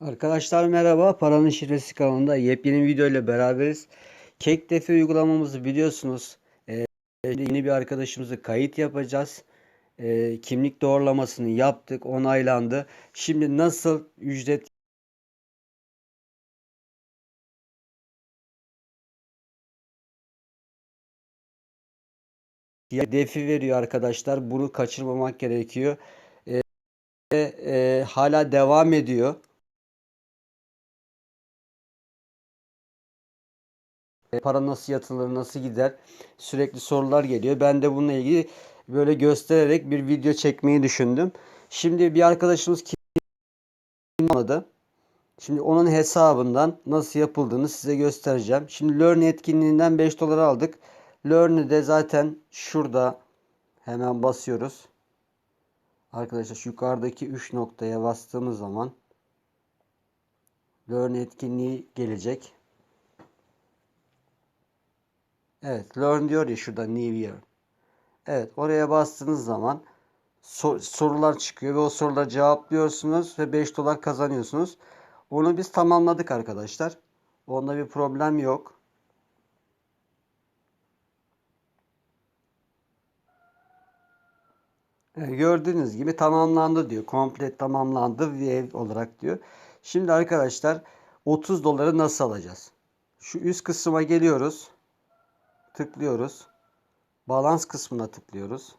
Arkadaşlar merhaba. Paranın Şifresi kanalında yepyeni video ile beraberiz. Kektefe uygulamamızı biliyorsunuz. Ee, yeni bir arkadaşımızı kayıt yapacağız. Ee, kimlik doğrulamasını yaptık, onaylandı. Şimdi nasıl ücret hedefi veriyor arkadaşlar. Bunu kaçırmamak gerekiyor. Ee, e, hala devam ediyor. Para nasıl yatılır, nasıl gider sürekli sorular geliyor. Ben de bununla ilgili böyle göstererek bir video çekmeyi düşündüm. Şimdi bir arkadaşımız kim anladı. Şimdi onun hesabından nasıl yapıldığını size göstereceğim. Şimdi Learn etkinliğinden 5 dolar aldık. Learn'ü de zaten şurada hemen basıyoruz. Arkadaşlar yukarıdaki 3 noktaya bastığımız zaman Learn etkinliği gelecek. Evet, learn diyor ya şurada new year. Evet, oraya bastığınız zaman sor- sorular çıkıyor ve o soruları cevaplıyorsunuz ve 5 dolar kazanıyorsunuz. Onu biz tamamladık arkadaşlar. Onda bir problem yok. Gördüğünüz gibi tamamlandı diyor. Komple tamamlandı ev olarak diyor. Şimdi arkadaşlar 30 doları nasıl alacağız? Şu üst kısma geliyoruz tıklıyoruz. Balans kısmına tıklıyoruz.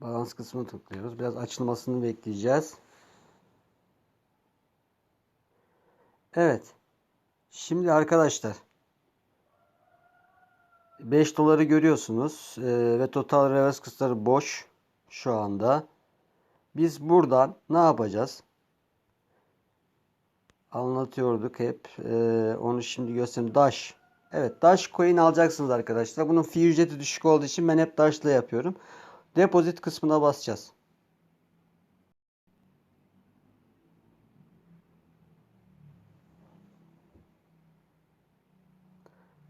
Balans kısmına tıklıyoruz. Biraz açılmasını bekleyeceğiz. Evet. Şimdi arkadaşlar 5 doları görüyorsunuz ee, ve total reverse kısımları boş şu anda. Biz buradan ne yapacağız? Anlatıyorduk hep. Ee, onu şimdi göstereyim. Dash. Evet Dash coin alacaksınız arkadaşlar. Bunun fee ücreti düşük olduğu için ben hep Dash'la yapıyorum. Depozit kısmına basacağız.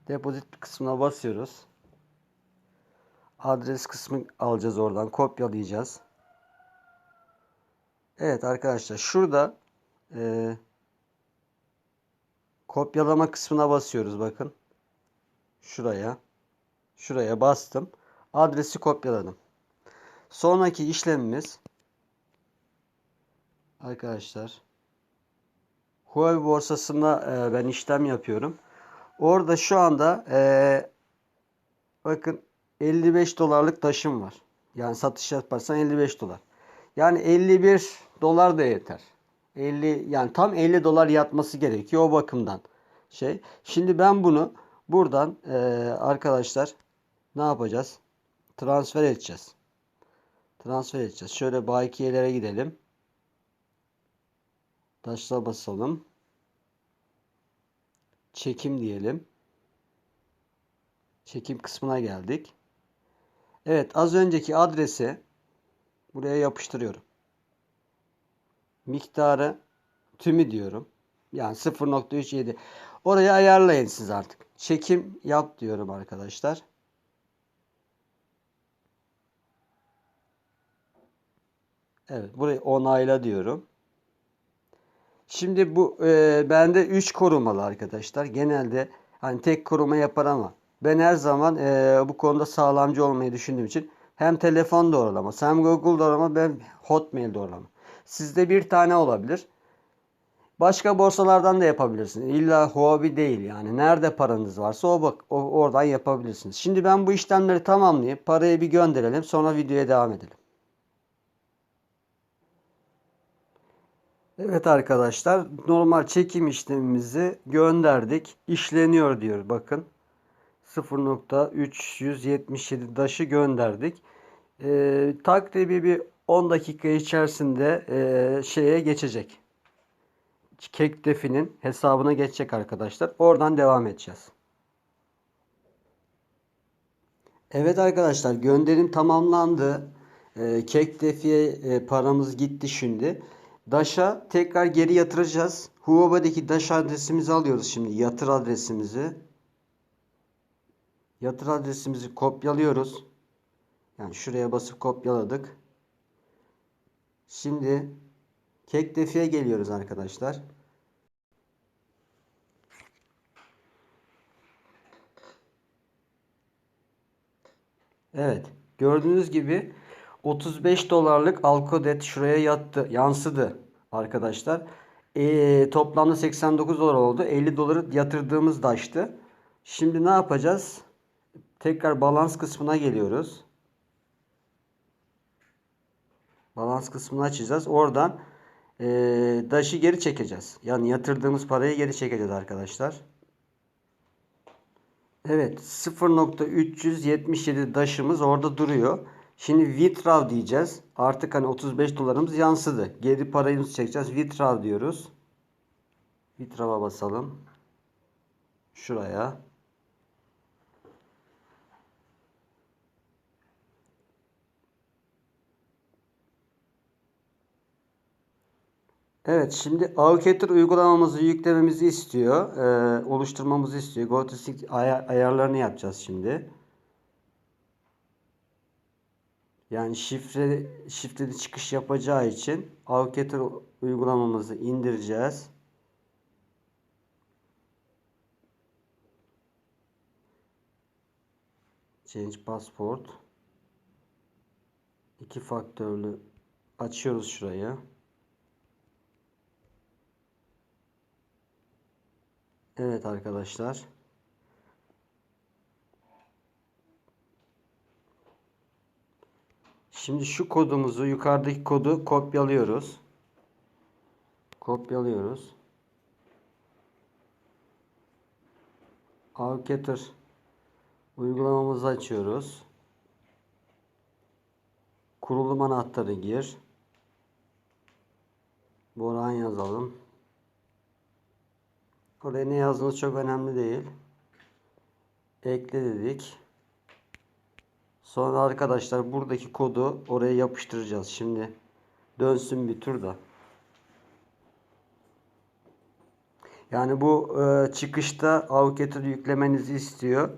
Depozit kısmına basıyoruz. Adres kısmı alacağız oradan. Kopyalayacağız. Evet arkadaşlar şurada e, Kopyalama kısmına basıyoruz bakın. Şuraya. Şuraya bastım. Adresi kopyaladım. Sonraki işlemimiz arkadaşlar Huawei borsasında e, ben işlem yapıyorum. Orada şu anda e, bakın 55 dolarlık taşım var. Yani satış yaparsan 55 dolar. Yani 51 dolar da yeter. 50 yani tam 50 dolar yatması gerekiyor o bakımdan şey. Şimdi ben bunu buradan e, arkadaşlar ne yapacağız? Transfer edeceğiz. Transfer edeceğiz. Şöyle bakiyelere gidelim. Taşla basalım. Çekim diyelim. Çekim kısmına geldik. Evet az önceki adresi buraya yapıştırıyorum miktarı tümü diyorum. Yani 0.37. Orayı ayarlayın siz artık. Çekim yap diyorum arkadaşlar. Evet burayı onayla diyorum. Şimdi bu e, bende 3 korumalı arkadaşlar. Genelde hani tek koruma yapar ama ben her zaman e, bu konuda sağlamcı olmayı düşündüğüm için hem telefon doğrulaması hem Google doğrulama ben Hotmail doğrulama. Sizde bir tane olabilir. Başka borsalardan da yapabilirsiniz. İlla Huobi değil yani. Nerede paranız varsa o bak o, oradan yapabilirsiniz. Şimdi ben bu işlemleri tamamlayıp parayı bir gönderelim. Sonra videoya devam edelim. Evet arkadaşlar normal çekim işlemimizi gönderdik. İşleniyor diyor bakın. 0.377 daşı gönderdik. Ee, takribi bir 10 dakika içerisinde e, şeye geçecek. Kek definin hesabına geçecek arkadaşlar. Oradan devam edeceğiz. Evet arkadaşlar gönderim tamamlandı. E, kek defiye e, paramız gitti şimdi. Daş'a tekrar geri yatıracağız. Huobi'deki Daş adresimizi alıyoruz şimdi. Yatır adresimizi. Yatır adresimizi kopyalıyoruz. Yani şuraya basıp kopyaladık. Şimdi kek defiye geliyoruz arkadaşlar. Evet. Gördüğünüz gibi 35 dolarlık Alkodet şuraya yattı, yansıdı arkadaşlar. Ee, toplamda 89 dolar oldu. 50 doları yatırdığımız daştı. Şimdi ne yapacağız? Tekrar balans kısmına geliyoruz. Balans kısmını açacağız. Oradan ee, daşı geri çekeceğiz. Yani yatırdığımız parayı geri çekeceğiz arkadaşlar. Evet 0.377 daşımız orada duruyor. Şimdi withdraw diyeceğiz. Artık hani 35 dolarımız yansıdı. Geri parayımızı çekeceğiz. Withdraw diyoruz. Withdraw'a basalım. Şuraya. Evet şimdi Avcator uygulamamızı yüklememizi istiyor. Ee, oluşturmamızı istiyor. GoToSync ay- ayarlarını yapacağız şimdi. Yani şifre şifreli çıkış yapacağı için Avcator uygulamamızı indireceğiz. Change Passport. İki faktörlü açıyoruz şurayı. Evet arkadaşlar. Şimdi şu kodumuzu yukarıdaki kodu kopyalıyoruz. Kopyalıyoruz. Avcator uygulamamızı açıyoruz. Kurulum anahtarı gir. Boran yazalım. Oraya ne yazdığınız çok önemli değil. Ekle dedik. Sonra arkadaşlar buradaki kodu oraya yapıştıracağız. Şimdi dönsün bir tur da. Yani bu e, çıkışta Avcator yüklemenizi istiyor.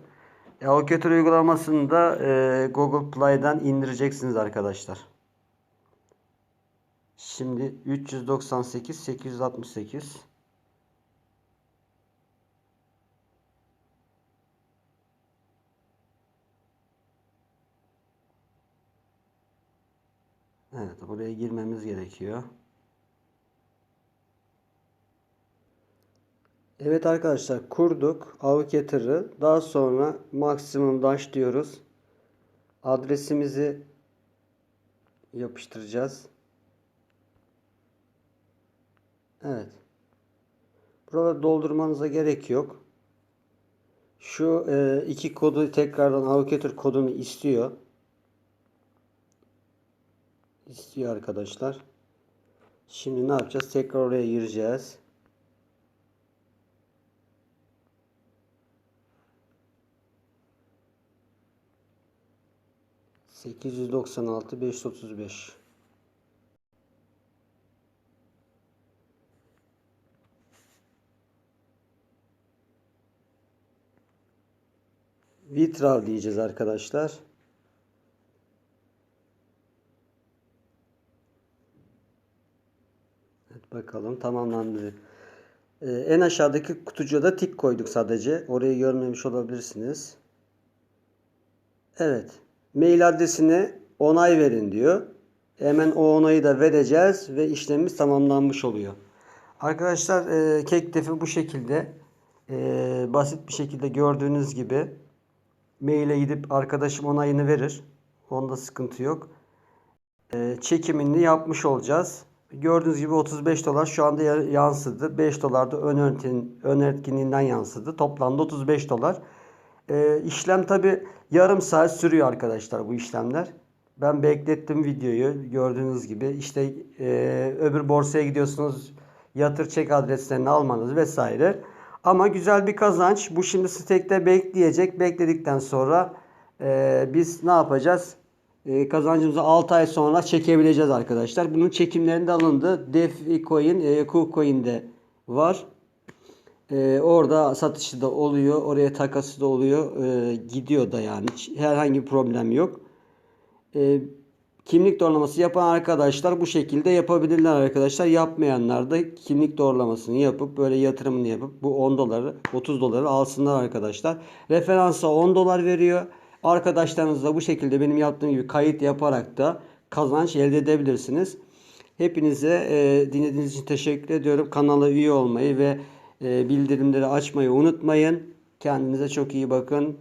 E, Avcator uygulamasını da e, Google Play'den indireceksiniz arkadaşlar. Şimdi 398 868 Evet, buraya girmemiz gerekiyor. Evet arkadaşlar kurduk Avcator'ı. Daha sonra maksimum dash diyoruz. Adresimizi yapıştıracağız. Evet. Burada doldurmanıza gerek yok. Şu e, iki kodu tekrardan Avcator kodunu istiyor. İstiyor arkadaşlar. Şimdi ne yapacağız? Tekrar oraya gireceğiz. Sekiz yüz doksan altı beş otuz beş. Withdraw diyeceğiz arkadaşlar. Evet bakalım tamamlandı. Ee, en aşağıdaki kutucuğa da tik koyduk sadece. Orayı görmemiş olabilirsiniz. Evet. Mail adresine onay verin diyor. Hemen o onayı da vereceğiz ve işlemimiz tamamlanmış oluyor. Arkadaşlar e, kek defi bu şekilde e, basit bir şekilde gördüğünüz gibi maile gidip arkadaşım onayını verir. Onda sıkıntı yok. E, çekimini yapmış olacağız. Gördüğünüz gibi 35 dolar şu anda yansıdı. 5 dolar da ön, örtin, ön etkinliğinden yansıdı. Toplamda 35 dolar. E, işlem tabi yarım saat sürüyor arkadaşlar bu işlemler. Ben beklettim videoyu gördüğünüz gibi. İşte e, öbür borsaya gidiyorsunuz yatır çek adreslerini almanız vesaire. Ama güzel bir kazanç. Bu şimdi stake'te bekleyecek. Bekledikten sonra e, biz ne yapacağız? E, kazancımızı 6 ay sonra çekebileceğiz arkadaşlar. Bunun çekimlerinde alındı. DeFi Coin, e, KuCoin'de var. E, orada satışı da oluyor. Oraya takası da oluyor. E, gidiyor da yani. Herhangi bir problem yok. e, kimlik doğrulaması yapan arkadaşlar bu şekilde yapabilirler arkadaşlar. Yapmayanlar da kimlik doğrulamasını yapıp böyle yatırımını yapıp bu 10 doları 30 doları alsınlar arkadaşlar. Referansa 10 dolar veriyor. Arkadaşlarınız da bu şekilde benim yaptığım gibi kayıt yaparak da kazanç elde edebilirsiniz. Hepinize e, dinlediğiniz için teşekkür ediyorum. Kanala üye olmayı ve e, bildirimleri açmayı unutmayın. Kendinize çok iyi bakın.